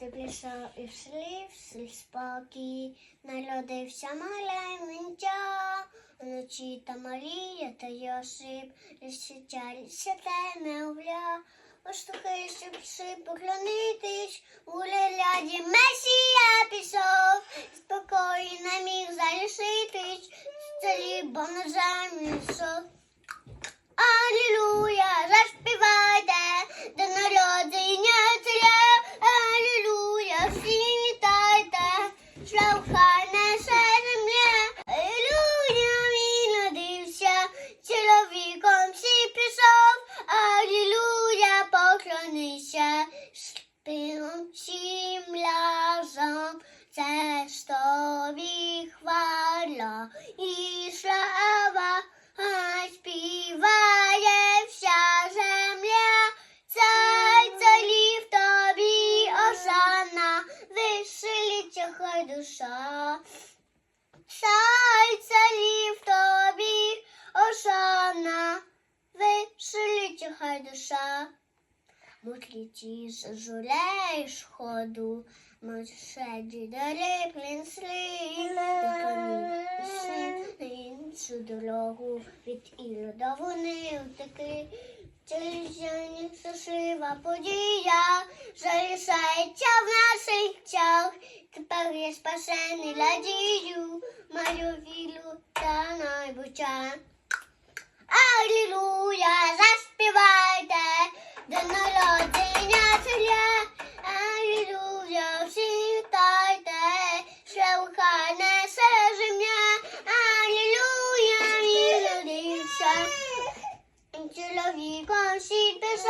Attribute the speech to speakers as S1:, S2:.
S1: Ти пішов і вслів, спокій, народився маленька, вночі та Марія та Йосип, лисичалися те немовля, Оштухи, щоб пси поклонитись, у ляді Месія пішов, спокійно міг залишитись, бо на землю йшов. Tym simlarzom też Tobie chwala i sława, a śpiewaje wsia ziemia. Caj, cali w Tobie oszana, Cię chaj dusza. Caj, cali w Tobie oszana, Cię chaj dusza. З жулей сходу, Мошеді дари плінсли, цю дорогу від до вони втекли. Челюзяник сушива подія, залишається в наших чах. Тепер є спасений ладію, маю вілу та найбуча. Алілуя, заспівайте, sheet is